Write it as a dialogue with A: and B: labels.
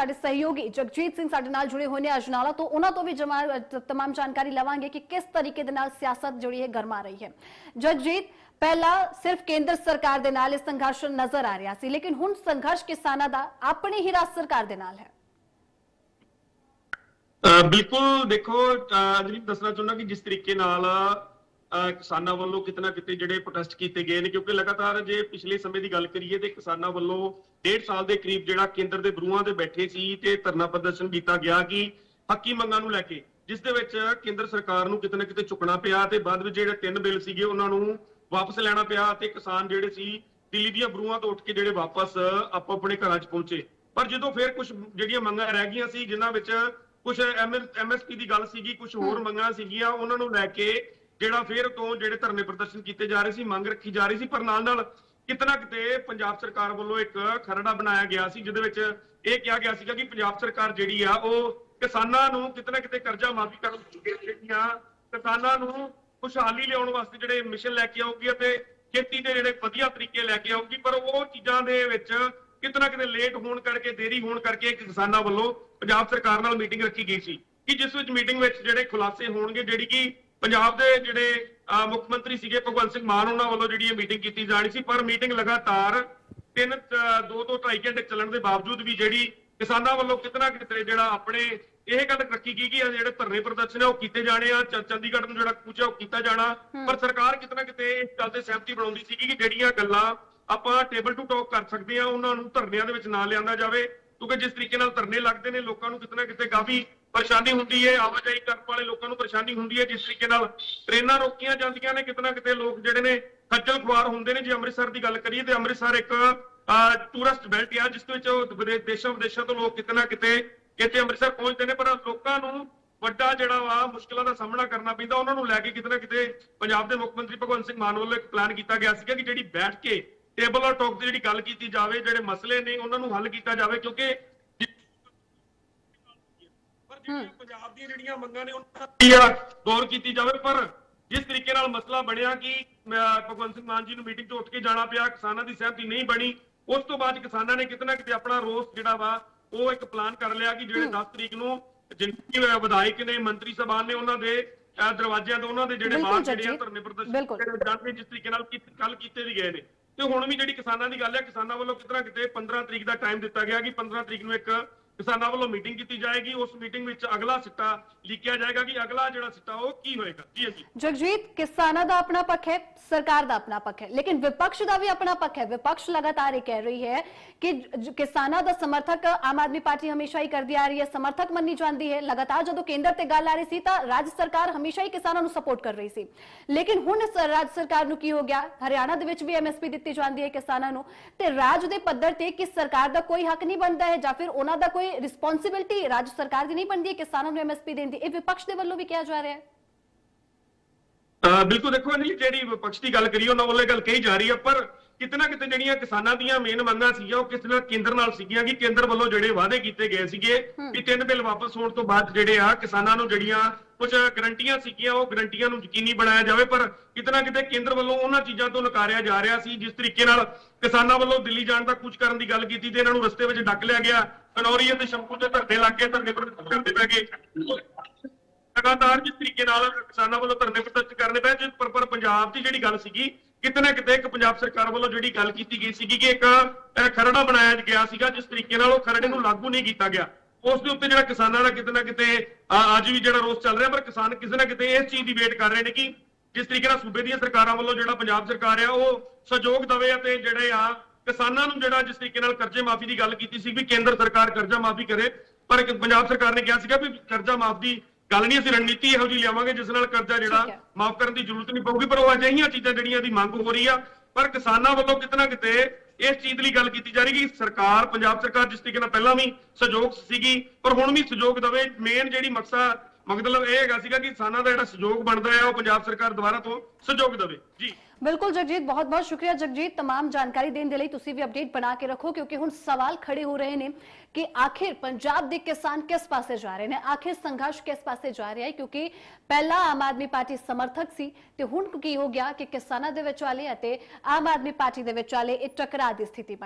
A: ਸਾਡੇ ਸਹਿਯੋਗੀ ਜਗਜੀਤ ਸਿੰਘ ਸਾਡੇ ਨਾਲ ਜੁੜੇ ਹੋਏ ਨੇ ਅਜਨਾਲਾ ਤੋਂ। ਉਹਨਾਂ ਤੋਂ ਵੀ ਤਮਾਮ ਜਾਣਕਾਰੀ ਲਵਾਂਗੇ ਕਿ ਕਿਸ ਤਰੀਕੇ ਦੇ ਨਾਲ ਸਿਆਸਤ ਜਿਹੜੀ ਹੈ ਗਰਮਾ ਰਹੀ ਹੈ। ਜਗਜੀਤ, ਪਹਿਲਾਂ ਸਿਰਫ ਕੇਂਦਰ ਸਰਕਾਰ ਦੇ ਨਾਲ ਇਹ ਸੰਘਰਸ਼ ਨਜ਼ਰ ਆ ਰਿਹਾ ਸੀ, ਲੇਕਿਨ ਹੁਣ ਸੰਘਰਸ਼ ਕਿਸਾਨਾਂ ਦਾ ਆਪਣੀ ਹੀ ਰਾਜ ਸਰਕਾਰ ਦੇ ਨਾਲ ਹੈ।
B: ਬਿਲਕੁਲ ਦੇਖੋ, ਅਹ ਦੱਸਣਾ ਚਾਹੁੰਦਾ ਕਿ ਜਿਸ ਤਰੀਕੇ ਨਾਲ ਕਿਸਾਨਾਂ ਵੱਲੋਂ ਕਿਤਨਾ ਕਿਤੇ ਜਿਹੜੇ ਪ੍ਰੋਟੈਸਟ ਕੀਤੇ ਗਏ ਨੇ, ਕਿਉਂਕਿ ਲਗਾਤਾਰ ਜੇ ਪਿਛਲੇ ਸਮੇਂ ਦੀ ਗੱਲ ਕਰੀਏ ਤੇ ਕਿਸਾਨਾਂ ਵੱਲੋਂ ਡੇਢ ਸਾਲ ਦੇ ਕਰੀਬ ਜਿਹੜਾ ਕੇਂਦਰ ਦੇ ਬਰੂਹਾਂ ਤੇ ਬੈਠੇ ਸੀ ਤੇ ਧਰਨਾ ਪ੍ਰਦਰਸ਼ਨ ਕੀਤਾ ਗਿਆ ਕਿ ਹੱਕੀ ਮੰਗਾਂ ਨੂੰ ਲੈ ਕੇ, ਜਿਸ ਦੇ ਵਿੱਚ ਕੇਂਦਰ ਸਰਕਾਰ ਨੂੰ ਕਿਤੇ ਨਾ ਕਿਤੇ ਝੁਕਣਾ ਪਿਆ ਤੇ ਬਾਅਦ ਵਿੱਚ ਜਿਹੜੇ ਤਿੰਨ ਬਿੱਲ ਸੀਗੇ ਉਹਨਾਂ ਨੂੰ ਵਾਪਸ ਲੈਣਾ ਪਿਆ ਤੇ ਕਿਸਾਨ ਜਿਹੜੇ ਸੀ ਦਿੱਲੀ ਦੀਆਂ ਬਰੂਹਾਂ ਤੋਂ ਉੱਠ ਕੇ ਜਿਹੜੇ ਵਾਪਸ ਆਪੋ ਆਪਣੇ ਘਰਾਂ 'ਚ ਪਹੁੰਚੇ। ਪਰ ਜਦੋਂ ਫਿਰ ਕੁਝ ਜਿਹੜੀਆਂ ਮੰਗਾਂ ਰਹਿ ਗਈਆਂ ਸੀ, ਜਿਨ੍ਹਾਂ ਵਿੱਚ ਕੁਝ ਐਮਐਸਪੀ ਦੀ ਗੱਲ ਸੀਗੀ ਕੁਝ ਹੋਰ ਮੰਗਾਂ ਸੀਗੀਆਂ, ਉਹਨਾਂ ਨੂੰ ਲੈ ਕੇ ਜਿਹੜਾ ਫੇਰ ਤੋਂ ਜਿਹੜੇ ਧਰਨੇ ਪ੍ਰਦਰਸ਼ਨ ਕੀਤੇ ਜਾ ਰਹੇ ਸੀ, ਮੰਗ ਰੱਖੀ ਜਾ ਰਹੀ ਸੀ, ਪਰ ਨਾਲ ਨਾਲ ਕਿਤਨਾ ਕਿਤੇ ਪੰਜਾਬ ਸਰਕਾਰ ਵੱਲੋਂ ਇੱਕ ਖਰੜਾ ਬਣਾਇਆ ਗਿਆ ਸੀ, ਜਿਹਦੇ ਵਿੱਚ ਇਹ ਕਿਹਾ ਗਿਆ ਸੀਗਾ ਕਿ ਪੰਜਾਬ ਸਰਕਾਰ ਜਿਹੜੀ ਆ, ਉਹ ਕਿਸਾਨਾਂ ਨੂੰ ਕਿਤਨਾ ਕਿਤੇ ਕਰਜ਼ਾ ਮਾਫੀ ਕਰਨ ਜਿਹੜੀਆਂ ਕਿਸਾਨਾਂ ਨੂੰ ਖੁਸ਼ਹਾਲੀ ਲਿਆਉਣ ਵਾਸਤੇ ਜਿਹੜੇ ਮਿਸ਼ਨ ਲੈ ਕੇ ਆਊਗੀ ਅਤੇ ਖੇਤੀ ਦੇ ਜਿਹੜੇ ਵਧੀਆ ਤਰੀਕੇ ਲੈ ਕੇ ਆਊਗੀ, ਪਰ ਉਹ ਚੀਜ਼ਾਂ ਦੇ ਵਿੱਚ ਕਿਤਨਾ ਕਿਤੇ ਲੇਟ ਹੋਣ ਕਰਕੇ, ਦੇਰੀ ਹੋਣ ਕਰਕੇ ਇੱਕ ਕਿਸਾਨਾਂ ਵੱਲੋਂ ਪੰਜਾਬ ਸਰਕਾਰ ਨਾਲ ਮੀਟਿੰਗ ਰੱਖੀ ਗਈ ਸੀ ਕਿ ਜਿਸ ਵਿੱਚ ਮੀਟਿੰਗ ਵਿੱਚ ਜਿਹੜੇ ਖੁਲਾਸੇ ਹੋਣਗੇ, ਜਿਹੜੀ ਕਿ ਪੰਜਾਬ ਦੇ ਜਿਹੜੇ ਮੁੱਖ ਮੰਤਰੀ ਸੀਗੇ ਭਗਵੰਤ ਸਿੰਘ ਮਾਨ ਉਹਨਾਂ ਵੱਲੋਂ ਜਿਹੜੀ ਇਹ ਮੀਟਿੰਗ ਕੀਤੀ ਜਾਣੀ ਸੀ। ਪਰ ਮੀਟਿੰਗ ਲਗਾਤਾਰ ਤਿੰਨ ਦੋ ਤੋਂ ਢਾਈ ਘੰਟੇ ਚੱਲਣ ਦੇ ਬਾਵਜੂਦ ਵੀ ਜਿਹੜੀ ਕਿਸਾਨਾਂ ਵੱਲੋਂ ਕਿਤਨਾ ਕਿਤੇ ਜਿਹੜਾ ਆਪਣੇ ਇਹ ਗੱਲ ਰੱਖੀ ਗਈ ਕਿ ਜਿਹੜੇ ਧਰਨੇ ਪ੍ਰਦਰਸ਼ਨ ਹੈ ਉਹ ਕੀਤੇ ਜਾਣੇ ਆ। ਚੰਡੀਗੜ੍ਹ ਨੂੰ ਜਿਹੜਾ ਹੈ ਉਹ ਕੀਤਾ ਜਾਣਾ। ਪਰ ਸਰਕਾਰ ਕਿਤਨਾ ਕਿਤੇ ਇਸ ਗੱਲ ਤੇ ਸਹਿਮਤੀ ਬਣਾਉਂਦੀ ਸੀਗੀ ਕਿ ਜਿਹੜੀਆਂ ਗੱਲਾਂ ਆਪਾਂ ਟੇਬਲ ਟੂ ਟਾਕ ਕਰ ਸਕਦੇ ਆ ਉਹਨਾਂ ਨੂੰ ਧਰਨਿਆਂ ਦੇ ਵਿੱਚ ਨਾ ਲਿਆਂਦਾ ਜਾਵੇ। ਕਿਉਂਕਿ ਜਿਸ ਤਰੀਕੇ ਨਾਲ ਧਰਨੇ ਲੱਗਦੇ ਨੇ ਲੋਕਾਂ ਨੂੰ ਕਿਤਨਾ ਕਿਤੇ ਕਾਫੀ ਪਰੇਸ਼ਾਨੀ ਹੁੰਦੀ ਹੈ, ਆਵਾਜਾਈ ਕਰਨ ਵਾਲੇ ਲੋਕਾਂ ਨੂੰ ਪਰੇਸ਼ਾਨੀ ਹੁੰਦੀ ਹੈ, ਜਿਸ ਤਰੀਕੇ ਨਾਲ ਟ੍ਰੇਨਾਂ ਰੋਕੀਆਂ ਜਾਂਦੀਆਂ ਨੇ, ਕਿਤਨਾ ਕਿਤੇ ਲੋਕ ਜਿਹੜੇ ਨੇ ਖੱਜਲ ਖੁਆਰ ਹੁੰਦੇ ਨੇ, ਜੇ ਅੰਮ੍ਰਿਤਸਰ ਦੀ ਗੱਲ ਕਰੀਏ ਤੇ ਅੰਮ੍ਰਿਤਸਰ ਇੱਕ ਟੂਰਿਸਟ ਬੈਲਟ ਆ, ਜਿਸ ਵਿੱਚ ਦੇਸ਼ਾਂ ਵਿਦੇਸ਼ਾਂ ਤੋਂ ਲੋਕ ਕਿਤਨਾ ਕਿਤੇ ਇੱਥੇ ਅੰਮ੍ਰਿਤਸਰ ਪਹੁੰਚਦੇ ਨੇ, ਪਰ ਲੋਕਾਂ ਨੂੰ ਵੱਡਾ ਜਿਹੜਾ ਵਾ ਮੁਸ਼ਕਲਾਂ ਦਾ ਸਾਹਮਣਾ ਕਰਨਾ ਪੈਂਦਾ, ਉਹਨਾਂ ਨੂੰ ਲੈ ਕੇ ਕਿਤੇ ਨਾ ਕਿਤੇ ਪੰਜਾਬ ਦੇ ਮੁੱਖ ਮੰਤਰੀ ਭਗਵੰਤ ਸਿੰਘ ਮਾਨ ਵੱਲੋਂ ਇੱਕ ਪਲਾਨ ਕੀਤਾ ਗਿਆ ਸੀਗਾ ਕਿ ਜਿਹੜੀ ਬੈਠ ਕੇ ਟੇਬਲ ਔਰ ਟਾਕ ਦੀ ਜਿਹੜੀ ਗੱਲ ਕੀਤੀ ਜਾਵੇ, ਜਿਹੜੇ ਮਸਲੇ ਨੇ, ਉਹਨਾਂ ਨੂੰ ਹੱਲ ਕੀਤਾ ਜਾਵੇ, ਕਿਉਂਕਿ ਜਿਹੜੀਆਂ ਪੰਜਾਬ ਦੀਆਂ ਜਿਹੜੀਆਂ ਮੰਗਾਂ ਨੇ ਉਹਨਾਂ ਦੀ ਗੌਰ ਕੀਤੀ ਜਾਵੇ। ਪਰ ਜਿਸ ਤਰੀਕੇ ਨਾਲ ਮਸਲਾ ਬਣਿਆ ਕਿ ਭਗਵੰਤ ਸਿੰਘ ਮਾਨ ਜੀ ਨੂੰ ਮੀਟਿੰਗ ਤੋਂ ਉੱਠ ਕੇ ਜਾਣਾ ਪਿਆ ਕਿਸਾਨਾਂ ਦੀ ਸਹਿਮਤੀ ਨਹੀਂ ਬਣੀ ਉਸ ਤੋਂ ਬਾਅਦ ਕਿਸਾਨਾਂ ਨੇ ਕਿਤੇ ਨਾ ਕਿਤੇ ਆਪਣਾ ਰੋਸ ਜਿਹੜਾ ਵਾ ਉਹ ਇੱਕ ਪਲਾਨ ਕਰ ਲਿਆ ਕਿ ਜਿਹੜੇ 10 ਤਰੀਕ ਨੂੰ ਜਿੰਨੇ ਵਿਧਾਇਕ ਨੇ ਮੰਤਰੀ ਸਭਾ ਨੇ ਉਹਨਾਂ ਦੇ ਦਰਵਾਜ਼ਿਆਂ ਤੋਂ ਉਹਨਾਂ ਦੇ ਜਿਹੜੇ ਬਾਹਰ ਜਿਹੜੇ ਧਰਨੇ ਪ੍ਰਦਰਸ਼ਨ ਜਾਣਗੇ ਜਿਸ ਤਰੀਕੇ ਨਾਲ ਕੱਲ ਕੀਤੇ ਵੀ ਗਏ ਨੇ। ਤੇ ਹੁਣ ਵੀ ਜਿਹੜੀ ਕਿਸਾਨਾਂ ਦੀ ਗੱਲ ਹੈ ਕਿਸਾਨਾਂ ਵੱਲੋਂ ਕਿਤਨਾ ਕਿਤੇ 15 ਤਰੀਕ ਦਾ ਟਾਈਮ ਦਿੱਤਾ ਗਿਆ ਕਿ 15 ਤਰੀਕ ਨੂੰ ਇੱਕ ਕਿਸਾਨਾਂ ਵੱਲੋਂ ਮੀਟਿੰਗ ਕੀਤੀ ਜਾਏਗੀ। ਉਸ ਮੀਟਿੰਗ ਵਿੱਚ ਅਗਲਾ ਸਿੱਟਾ ਲਿਖਿਆ ਜਾਏਗਾ ਕਿ ਅਗਲਾ ਜਿਹੜਾ ਸਿੱਟਾ ਉਹ ਕੀ ਹੋਏਗਾ। ਜੀ ਹਾਂਜੀ
A: ਜਗਜੀਤ, ਕਿਸਾਨਾਂ ਦਾ ਆਪਣਾ ਪੱਖ ਹੈ, ਸਰਕਾਰ ਦਾ ਆਪਣਾ ਪੱਖ ਹੈ, ਲੇਕਿਨ ਵਿਪਕਸ਼ ਦਾ ਵੀ ਆਪਣਾ ਪੱਖ ਹੈ। ਵਿਪਕਸ਼ ਲਗਾਤਾਰ ਇਹ ਕਹਿ ਰਹੀ ਹੈ ਕਿ ਕਿਸਾਨਾਂ ਦਾ ਸਮਰਥਕ ਆਮ ਆਦਮੀ ਪਾਰਟੀ ਹਮੇਸ਼ਾ ਹੀ ਕਰਦੀ ਆ ਰਹੀ ਹੈ, ਸਮਰਥਕ ਮੰਨੀ ਜਾਂਦੀ ਹੈ। ਲਗਾਤਾਰ ਜਦੋਂ ਕੇਂਦਰ ਤੇ ਗੱਲ ਆ ਰਹੀ ਸੀ ਤਾਂ ਰਾਜ ਸਰਕਾਰ ਹਮੇਸ਼ਾ ਹੀ ਕਿਸਾਨਾਂ ਨੂੰ ਸਪੋਰਟ ਕਰ ਰਹੀ ਸੀ। ਲੇਕਿਨ ਹੁਣ ਰਾਜ ਸਰਕਾਰ ਨੂੰ ਕੀ ਹੋ ਗਿਆ? ਹਰਿਆਣਾ ਦੇ ਵਿੱਚ ਵੀ ਐਮਐਸਪੀ ਦਿੱਤੀ ਜਾਂਦੀ ਹੈ ਕਿਸਾਨਾਂ ਨੂੰ। ਤੇ ਰਾਜ ਦੇ ਪੱਧਰ ਤੇ ਕਿ ਸਰਕਾਰ ਦਾ ਕੋਈ ਹੱਕ ਨਹੀਂ ਬਣਦਾ ਹੈ ਜਾਂ ਫਿਰ ਉਹਨਾਂ ਦਾ ਕੋਈ ਰਿਸਪੌਂਸਿਬਿਲਟੀ ਰਾਜ ਸਰਕਾਰ ਦੀ ਨਹੀਂ ਬਣਦੀ ਹੈ ਕਿਸਾਨਾਂ ਨੂੰ ਐਮਐਸਪੀ ਦੇਣ ਦੀ। ਇਹ ਵਿਪਕਸ਼ ਦੇ ਵੱਲੋਂ ਵੀ ਕਿਹਾ ਜਾ ਰਿਹਾ ਹੈ।
B: ਬਿਲਕੁਲ ਦੇਖੋ ਨਹੀਂ ਜਿਹੜੀ ਵਿਪਕਸ਼ ਦੀ ਗੱਲ ਕਰੀ ਉਹਨਾਂ ਵੱਲੋਂ ਗੱਲ ਕਹੀ ਜਾ ਰਹੀ ਹੈ ਪਰ ਕਿਤੇ ਨਾ ਕਿਤੇ ਜਿਹੜੀਆਂ ਕਿਸਾਨਾਂ ਦੀਆਂ ਮੇਨ ਮੰਗਾਂ ਸੀਗੀਆਂ ਉਹ ਕਿਸੇ ਨਾਲ ਕੇਂਦਰ ਨਾਲ ਸੀਗੀਆਂ ਕਿ ਕੇਂਦਰ ਵੱਲੋਂ ਜਿਹੜੇ ਵਾਅਦੇ ਕੀਤੇ ਗਏ ਸੀਗੇ ਕਿ ਤਿੰਨ ਬਿੱਲ ਵਾਪਸ ਹੋਣ ਤੋਂ ਬਾਅਦ ਜਿਹੜੇ ਆ ਕਿਸਾਨਾਂ ਨੂੰ ਜਿਹੜੀਆਂ ਕੁਝ ਗਰੰਟੀਆਂ ਸੀਗੀਆਂ ਉਹ ਗਰੰਟੀਆਂ ਨੂੰ ਯਕੀਨੀ ਬਣਾਇਆ ਜਾਵੇ ਪਰ ਕਿਤੇ ਨਾ ਕਿਤੇ ਕੇਂਦਰ ਵੱਲੋਂ ਉਹਨਾਂ ਚੀਜ਼ਾਂ ਤੋਂ ਨਕਾਰਿਆ ਜਾ ਰਿਹਾ ਸੀ ਜਿਸ ਤਰੀਕੇ ਨਾਲ ਕਿਸਾਨਾਂ ਵੱਲੋਂ ਦਿੱਲੀ ਜਾਣ ਦਾ ਕੁਝ ਕਰਨ ਦੀ ਗੱਲ ਕੀਤੀ ਤੇ ਇਹਨਾਂ ਨੂੰ ਰਸਤੇ ਵਿੱਚ ਡੱਕ ਲਿਆ ਗਿਆ। ਕਨੌਰੀ ਅਤੇ ਸ਼ੰਕੂ ਦੇ ਧਰਨੇ ਲੱਗ ਗਏ, ਧਰਨੇ ਕਰਦੇ ਪੈ ਗਏ। ਲਗਾਤਾਰ ਜਿਸ ਤਰੀਕੇ ਨਾਲ ਕਿਸਾਨਾਂ ਵੱਲੋਂ ਧਰਨੇ ਪ੍ਰਦਰਸ਼ਨ ਕਰਨੇ ਪਏ ਪਰ ਪਰ ਪੰਜਾਬ ਦੀ ਜਿਹੜੀ ਗੱਲ ਸੀਗੀ, ਕਿਤੇ ਨਾ ਕਿਤੇ ਇੱਕ ਪੰਜਾਬ ਸਰਕਾਰ ਵੱਲੋਂ ਜਿਹੜੀ ਗੱਲ ਕੀਤੀ ਗਈ ਸੀਗੀ ਕਿ ਇੱਕ ਖਰੜਾ ਬਣਾਇਆ ਗਿਆ ਸੀਗਾ, ਜਿਸ ਤਰੀਕੇ ਨਾਲ ਉਹ ਖਰੜੇ ਨੂੰ ਲਾਗੂ ਨਹੀਂ ਕੀਤਾ ਗਿਆ। ਉਸ ਦੇ ਉੱਤੇ ਜਿਹੜਾ ਕਿਸਾਨਾਂ ਦਾ ਕਿਤੇ ਨਾ ਕਿਤੇ ਅੱਜ ਵੀ ਜਿਹੜਾ ਰੋਸ ਚੱਲ ਰਿਹਾ, ਪਰ ਕਿਸਾਨ ਕਿਸੇ ਨਾ ਕਿਤੇ ਇਸ ਚੀਜ਼ ਦੀ ਵੇਟ ਕਰ ਰਹੇ ਨੇ ਕਿ ਜਿਸ ਤਰੀਕੇ ਨਾਲ ਸੂਬੇ ਦੀਆਂ ਸਰਕਾਰਾਂ ਵੱਲੋਂ ਜਿਹੜਾ ਪੰਜਾਬ ਸਰਕਾਰ ਆ, ਉਹ ਸਹਿਯੋਗ ਦਵੇ ਅਤੇ ਜਿਹੜੇ ਆ ਕਿਸਾਨਾਂ ਨੂੰ ਜਿਹੜਾ ਜਿਸ ਤਰੀਕੇ ਨਾਲ ਕਰਜ਼ੇ ਮਾਫੀ ਦੀ ਗੱਲ ਕੀਤੀ ਸੀ ਵੀ ਕੇਂਦਰ ਸਰਕਾਰ ਕਰਜ਼ਾ ਮਾਫੀ ਕਰੇ ਪਰ ਪੰਜਾਬ ਸਰਕਾਰ ਨੇ ਕਿਹਾ ਸੀਗਾ ਵੀ ਕਰਜ਼ਾ ਮਾਫ ਦੀ ਗੱਲ ਨਹੀਂ ਅਸੀਂ ਰਣਨੀਤੀ ਇਹੋ ਜਿਹੀ ਲਿਆਵਾਂਗੇ ਜਿਸ ਨਾਲ ਕਰਜ਼ਾ ਜਿਹੜਾ। ਮਾਫ ਕਰਨ ਦੀ ਜ਼ਰੂਰਤ ਨਹੀਂ ਪਊਗੀ ਪਰ ਉਹ ਅਜਿਹੀਆਂ ਚੀਜ਼ਾਂ ਜਿਹੜੀਆਂ ਦੀ ਮੰਗ ਹੋ ਰਹੀ ਆ ਪਰ ਕਿਸਾਨਾਂ ਵੱਲੋਂ ਕਿਤਨਾ ਕਿਤੇ ਇਸ ਚੀਜ਼ ਲਈ ਗੱਲ ਕੀਤੀ ਜਾ ਰਹੀ ਕਿ ਸਰਕਾਰ ਪੰਜਾਬ ਸਰਕਾਰ ਜਿਸ ਤਰੀਕੇ ਨਾਲ ਪਹਿਲਾਂ ਵੀ ਸਹਿਯੋਗ ਸੀਗੀ ਪਰ ਹੁਣ ਵੀ ਸਹਿਯੋਗ ਦਵੇ ਮੇਨ ਜਿਹੜੀ ਮਕਸਦ ਮਤਲਬ ਇਹ ਹੈਗਾ ਸੀਗਾ ਕਿ ਕਿਸਾਨਾਂ ਦਾ ਜਿਹੜਾ ਸਹਿਯੋਗ ਬਣਦਾ ਹੈ ਉਹ ਪੰਜਾਬ ਸਰਕਾਰ ਦੁਆਰਾ ਤੋਂ ਸਹਿਯੋਗ ਦਵੇ ਜੀ
A: ਬਿਲਕੁਲ ਜਗਜੀਤ ਬਹੁਤ ਬਹੁਤ ਸ਼ੁਕਰੀਆ ਜਗਜੀਤ तमाम ਜਾਣਕਾਰੀ ਦੇਣ ਦੇ ਲਈ ਤੁਸੀਂ ਵੀ ਅਪਡੇਟ ਬਣਾ ਕੇ ਰੱਖੋ ਕਿਉਂਕਿ ਹੁਣ ਸਵਾਲ ਖੜੇ ਹੋ ਰਹੇ ਨੇ ਕਿ ਆਖਿਰ ਪੰਜਾਬ ਦੇ ਕਿਸਾਨ ਕਿਸ ਪਾਸੇ ਜਾ ਰਹੇ ਨੇ ਆਖਿਰ ਸੰਘਰਸ਼ ਕਿਸ ਪਾਸੇ ਜਾ ਰਿਹਾ ਹੈ ਕਿਉਂਕਿ ਪਹਿਲਾਂ ਆਮ ਆਦਮੀ ਪਾਰਟੀ ਸਮਰਥਕ ਸੀ ਤੇ ਹੁਣ ਕੀ ਹੋ ਗਿਆ ਕਿ ਕਿਸਾਨਾਂ ਦੇ ਵਿਚਾਲੇ ਅਤੇ ਆਮ ਆਦਮੀ ਪਾਰਟੀ ਦੇ ਵਿਚਾਲੇ ਇੱਕ ਟਕਰਾਅ ਦੀ ਸਥਿਤੀ ਬਣ